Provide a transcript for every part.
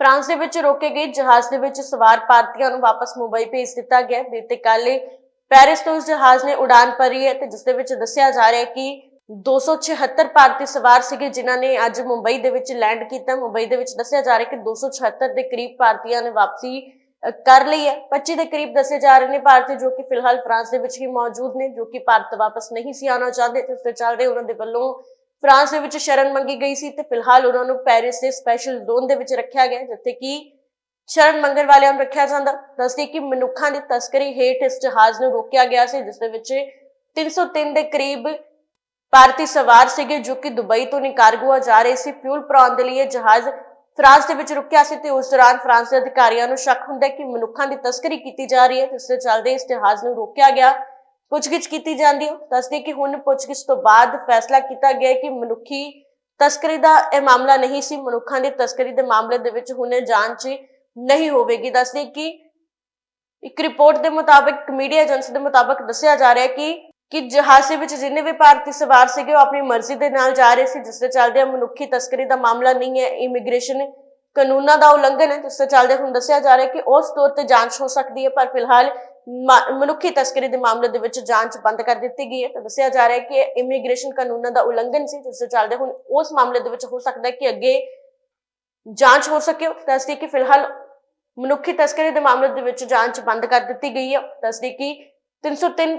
France ਦੇ ਵਿੱਚ ਰੋਕੇ ਗਏ ਜਹਾਜ਼ ਦੇ ਵਿੱਚ ਸਵਾਰ ਭਾਰਤੀਆਂ ਨੂੰ ਵਾਪਸ ਮੁੰਬਈ ਭੇਜ ਦਿੱਤਾ ਗਿਆ। ਬੀਤੇ ਕੱਲ੍ਹ ਪੈਰਿਸ ਤੋਂ ਇਸ ਜਹਾਜ਼ ਨੇ ਉਡਾਨ ਭਰੀ ਹੈ ਤੇ ਜਿਸ ਦੇ ਵਿੱਚ ਦੱਸਿਆ ਜਾ ਰਿਹਾ ਹੈ ਕਿ 276 ਭਾਰਤੀ ਸਵਾਰ ਸੀਗੇ ਜਿਨ੍ਹਾਂ ਨੇ ਅੱਜ ਮੁੰਬਈ ਦੇ ਵਿੱਚ ਲੈਂਡ ਕੀਤਾ। ਮੁੰਬਈ ਦੇ ਵਿੱਚ ਦੱਸਿਆ ਜਾ ਰਿਹਾ ਹੈ ਕਿ 276 ਦੇ ਕਰੀਬ ਭਾਰਤੀਆਂ ਨੇ ਵਾਪਸੀ ਕਰ ਲਈ ਹੈ। 25 ਦੇ ਕਰੀਬ ਦੱਸੇ ਜਾ ਰਹੇ ਨੇ ਭਾਰਤੀ ਜੋ ਕਿ ਫਿਲਹਾਲ ਫਰਾਂਸ ਦੇ ਵਿੱਚ ਹੀ ਮੌਜੂਦ ਨੇ, ਜੋ ਕਿ ਭਾਰਤ ਵਾਪਸ ਨਹੀਂ ਸੀ ਆਉਣਾ ਚਾਹੁੰਦੇ ਤੇ ਇਸ ਦੇ ਚੱਲਦੇ ਉਹਨਾਂ ਦੇ ਵੱਲੋਂ ਫਰਾਂਸ ਦੇ ਵਿੱਚ ਸ਼ਰਨ ਮੰਗੀ ਗਈ ਸੀ ਤੇ ਫਿਲਹਾਲ ਉਹਨਾਂ ਨੂੰ ਪੈਰਿਸ ਦੇ ਸਪੈਸ਼ਲ ਜ਼ੋਨ ਦੇ ਵਿੱਚ ਰੱਖਿਆ ਗਿਆ, ਜਿੱਥੇ ਕਿ ਸ਼ਰਨ ਮੰਗਣ ਵਾਲਿਆਂ ਨੂੰ ਰੱਖਿਆ ਜਾਂਦਾ। ਦੱਸਦੀ ਕਿ ਮਨੁੱਖਾਂ ਦੀ ਤਸਕਰੀ ਹੇਠ ਇਸ ਜਹਾਜ਼ ਨੂੰ ਰੋਕਿਆ ਗਿਆ ਸੀ, ਜਿਸ ਦੇ ਵਿੱਚ 303 ਦੇ ਕਰੀਬ ਭਾਰਤੀ ਸਵਾਰ ਸੀਗੇ, ਜੋ ਕਿ ਦੁਬਈ ਤੋਂ ਨਿਕਾਰਗੁਆ ਜਾ ਰਹੇ ਸੀ। ਫਿਊਲ ਭਰਾਉਣ ਦੇ ਲਈ ਇਹ ਜਹਾਜ਼ ਫਰਾਂਸ ਦੇ ਵਿੱਚ ਰੁਕਿਆ ਸੀ ਤੇ ਉਸ ਦੌਰਾਨ ਫਰਾਂਸ ਦੇ ਅਧਿਕਾਰੀਆਂ ਨੂੰ ਸ਼ੱਕ ਹੁੰਦਾ ਕਿ ਮਨੁੱਖਾਂ ਦੀ ਤਸਕਰੀ ਕੀਤੀ ਜਾ ਰਹੀ ਹੈ, ਜਿਸ ਦੇ ਚੱਲਦੇ ਇਸ ਜਹਾਜ਼ ਨੂੰ ਰੋਕਿਆ ਗਿਆ। ਪੁੱਛਗਿੱਛ ਕੀਤੀ ਜਾਂਦੀ ਹੈ। ਦੱਸਦੇ ਕਿ ਹੁਣ ਪੁੱਛਗਿੱਛ ਤੋਂ ਬਾਅਦ ਫੈਸਲਾ ਕੀਤਾ ਗਿਆ ਕਿ ਮਨੁੱਖੀ ਤਸਕਰੀ ਦਾ ਇਹ ਮਾਮਲਾ ਨਹੀਂ ਸੀ। ਮਨੁੱਖਾਂ ਦੀ ਤਸਕਰੀ ਦੇ ਮਾਮਲੇ ਦੇ ਵਿੱਚ ਹੁਣ ਜਾਂਚ ਨਹੀਂ ਹੋਵੇਗੀ। ਦੱਸਦੇ ਕਿ ਇੱਕ ਰਿਪੋਰਟ ਦੇ ਮੁਤਾਬਕ ਮੀਡੀਆ ਏਜੰਸੀ ਦੇ ਮੁਤਾਬਕ ਦੱਸਿਆ ਜਾ ਰਿਹਾ ਕਿ ਕਿ ਜਹਾਜ਼ ਦੇ ਵਿੱਚ ਜਿੰਨੇ ਵੀ ਭਾਰਤੀ ਸਵਾਰ ਸੀਗੇ, ਉਹ ਆਪਣੀ ਮਰਜ਼ੀ ਦੇ ਨਾਲ ਜਾ ਰਹੇ ਸੀ, ਜਿਸ ਦੇ ਚੱਲਦੇ ਮਨੁੱਖੀ ਤਸਕਰੀ ਦਾ ਮਾਮਲਾ ਨਹੀਂ ਹੈ। ਇਮੀਗ੍ਰੇਸ਼ਨ ਕਾਨੂੰਨਾਂ ਦਾ ਉਲੰਘਣ ਹੈ, ਜਿਸ ਦੇ ਚੱਲਦੇ ਹੁਣ ਦੱਸਿਆ ਜਾ ਰਿਹਾ ਕਿ ਉਸ ਤੌਰ ਤੇ ਜਾਂਚ ਹੋ ਸਕਦੀ ਹੈ, ਪਰ ਫਿਲਹਾਲ ਮਨੁੱਖੀ ਤਸਕਰੀ ਦੇ ਮਾਮਲੇ ਦੇ ਵਿੱਚ ਜਾਂਚ ਬੰਦ ਕਰ ਦਿੱਤੀ ਗਈ ਹੈ। ਤਾਂ ਦੱਸਿਆ ਜਾ ਰਿਹਾ ਹੈ ਕਿ ਇਮੀਗ੍ਰੇਸ਼ਨ ਕਾਨੂੰਨਾਂ ਦਾ ਉਲੰਘਣ ਸੀ, ਜਿਸ ਦੇ ਚੱਲਦੇ ਹੁਣ ਉਸ ਮਾਮਲੇ ਦੇ ਵਿੱਚ ਹੋ ਸਕਦਾ ਹੈ ਕਿ ਅੱਗੇ ਜਾਂਚ ਹੋ ਸਕੇ। ਦੱਸਦੀ ਕਿ ਫਿਲਹਾਲ ਮਨੁੱਖੀ ਤਸਕਰੀ ਦੇ ਮਾਮਲੇ ਦੇ ਵਿੱਚ ਜਾਂਚ ਬੰਦ ਕਰ ਦਿੱਤੀ ਗਈ ਹੈ। ਦੱਸਦੀ ਕਿ 303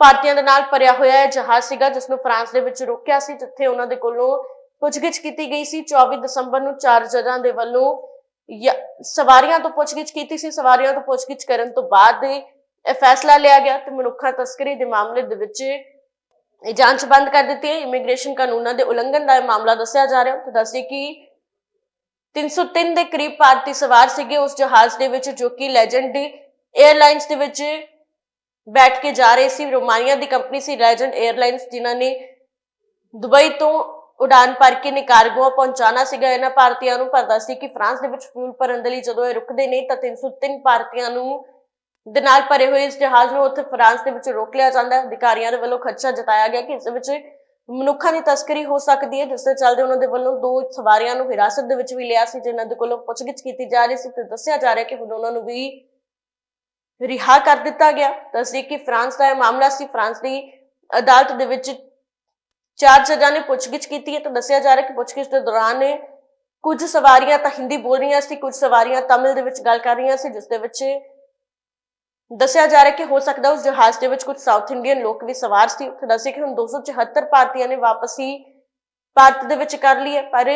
ਭਾਰਤੀਆਂ ਦੇ ਨਾਲ ਭਰਿਆ ਹੋਇਆ ਇਹ ਜਹਾਜ਼ ਸੀਗਾ, ਜਿਸ ਨੂੰ ਫਰਾਂਸ ਦੇ ਵਿੱਚ ਰੋਕਿਆ ਸੀ, ਜਿੱਥੇ ਉਹਨਾਂ ਦੇ ਕੋਲੋਂ ਪੁੱਛਗਿੱਛ ਕੀਤੀ ਗਈ ਸੀ। 24 ਦਸੰਬਰ ਨੂੰ ਚਾਰ ਜਜਾਂ ਦੇ ਵੱਲੋਂ ਯ- ਸਵਾਰੀਆਂ ਤੋਂ ਪੁੱਛਗਿੱਛ ਕੀਤੀ ਸੀ। ਸਵਾਰੀਆਂ ਤੋਂ ਪੁੱਛਗਿੱਛ ਕਰਨ ਤੋਂ ਬਾਅਦ ਇਹ ਫੈਸਲਾ ਲਿਆ ਗਿਆ ਤੇ ਮਨੁੱਖਾ ਤਸਕਰੀ ਦੇ ਮਾਮਲੇ ਦੇ ਵਿੱਚ ਇਹ ਜਾਂਚ ਬੰਦ ਕਰ ਦਿੱਤੀ ਹੈ। ਇਮੀਗ੍ਰੇਸ਼ਨ ਕਾਨੂੰਨਾਂ ਦੇ ਉਲੰਘਣ ਦਾ ਇਹ ਮਾਮਲਾ ਦੱਸਿਆ ਜਾ ਰਿਹਾ ਹੈ। ਤੇ ਦੱਸਦੇ ਕਿ 303 ਦੇ ਕਰੀਬ ਭਾਰਤੀ ਸਵਾਰ ਸੀਗੇ ਉਸ ਜਹਾਜ਼ ਦੇ ਵਿੱਚ ਜੋ ਕਿ ਲੈਜੈਂਡ 에ਅਰਲਾਈਨਸ ਦੇ ਵਿੱਚ ਬੈਠ ਕੇ ਜਾ ਰਹੇ ਸੀ। ਰੋਮਾਨੀਆ ਦੀ ਕੰਪਨੀ ਸੀ ਲੈਜੈਂਡ 에ਅਰਲਾਈਨਸ ਜਿਨ੍ਹਾਂ ਨੇ ਦੁਬਈ ਤੋਂ ਉਡਾਨ ਭਰ ਕੇ ਨਿਕਾਰਗੋ ਪਹੁੰਚਾਣਾ ਸੀਗਾ ਇਹਨਾਂ ਭਾਰਤੀਆਂ ਨੂੰ। ਪਰ ਦੱਸਦੀ ਕਿ ਫਰਾਂਸ ਦੇ ਵਿੱਚ ਫਿਊਲ ਭਰਨ ਦੇ ਲਈ ਜਦੋਂ ਇਹ ਰੁਕਦੇ ਨੇ ਤਾਂ 303 ਭਾਰਤੀਆਂ ਨੂੰ ਦੇ ਨਾਲ ਭਰੇ ਹੋਏ ਇਸ ਜਹਾਜ਼ ਨੂੰ ਉੱਥੇ ਫਰਾਂਸ ਦੇ ਵਿੱਚ ਰੋਕ ਲਿਆ ਜਾਂਦਾ ਹੈ। ਅਧਿਕਾਰੀਆਂ ਦੇ ਵੱਲੋਂ ਖਦਸ਼ਾ ਜਤਾਇਆ ਗਿਆ ਕਿ ਇਸ ਵਿੱਚ ਮਨੁੱਖਾਂ ਦੀ ਤਸਕਰੀ ਹੋ ਸਕਦੀ ਹੈ, ਜਿਸ ਦੇ ਚੱਲਦੇ ਉਹਨਾਂ ਦੇ ਵੱਲੋਂ ਦੋ ਸਵਾਰੀਆਂ ਨੂੰ ਹਿਰਾਸਤ ਦੇ ਵਿੱਚ ਵੀ ਲਿਆ ਸੀ, ਜਿਨ੍ਹਾਂ ਦੇ ਕੋਲੋਂ ਪੁੱਛਗਿੱਛ ਕੀਤੀ ਜਾ ਰਹੀ ਸੀ ਤੇ ਦੱਸਿਆ ਜਾ ਰਿਹਾ ਕਿ ਹੁਣ ਉਹਨਾਂ ਨੂੰ ਵੀ ਰਿਹਾ ਕਰ ਦਿੱਤਾ ਗਿਆ। ਦੱਸਦੀ ਕਿ ਫਰਾਂਸ ਦਾ ਇਹ ਮਾਮਲਾ ਸੀ, ਫਰਾਂਸ ਦੀ ਅਦਾਲਤ ਦੇ ਵਿੱਚ ਚਾਰ ਜੱਜਾਂ ਨੇ ਪੁੱਛਗਿੱਛ ਕੀਤੀ ਹੈ ਤਾਂ ਦੱਸਿਆ ਜਾ ਰਿਹਾ ਕਿ ਪੁੱਛਗਿੱਛ ਦੇ ਦੌਰਾਨ ਕੁਝ ਸਵਾਰੀਆਂ ਤਾਂ ਹਿੰਦੀ ਬੋਲ ਰਹੀਆਂ ਸੀ, ਕੁਝ ਸਵਾਰੀਆਂ ਤਮਿਲ ਦੇ ਵਿੱਚ ਗੱਲ ਕਰ ਰਹੀਆਂ ਸੀ, ਜਿਸ ਦੇ ਵਿੱਚ ਦੱਸਿਆ ਜਾ ਰਿਹਾ ਕਿ ਹੋ ਸਕਦਾ ਉਸ ਜਹਾਜ਼ ਦੇ ਵਿੱਚ ਕੁਝ ਸਾਊਥ ਇੰਡੀਅਨ ਲੋਕ ਵੀ ਸਵਾਰ ਸੀ। ਉੱਥੇ ਦੱਸਿਆ ਕਿ ਹੁਣ 274 ਭਾਰਤੀਆਂ ਨੇ ਵਾਪਸੀ ਭਾਰਤ ਦੇ ਵਿੱਚ ਕਰ ਲਈ ਹੈ, ਪਰ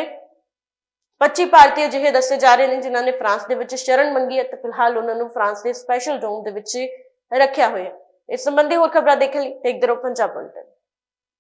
25 ਭਾਰਤੀ ਅਜਿਹੇ ਦੱਸੇ ਜਾ ਰਹੇ ਨੇ ਜਿਨ੍ਹਾਂ ਨੇ ਫਰਾਂਸ ਦੇ ਵਿੱਚ ਸ਼ਰਨ ਮੰਗੀ ਹੈ ਤੇ ਫਿਲਹਾਲ ਉਹਨਾਂ ਨੂੰ ਫਰਾਂਸ ਦੇ ਸਪੈਸ਼ਲ ਜ਼ੋਨ ਦੇ ਵਿੱਚ ਰੱਖਿਆ ਹੋਇਆ ਇਸ ਸੰਬੰਧੀ ਹੋਰ ਖਬਰਾਂ ਦੇਖਣ ਲਈ ਦੇਖਦੇ ਰਹੋ ਪੰਜਾਬ ਬੁਲਟਨ।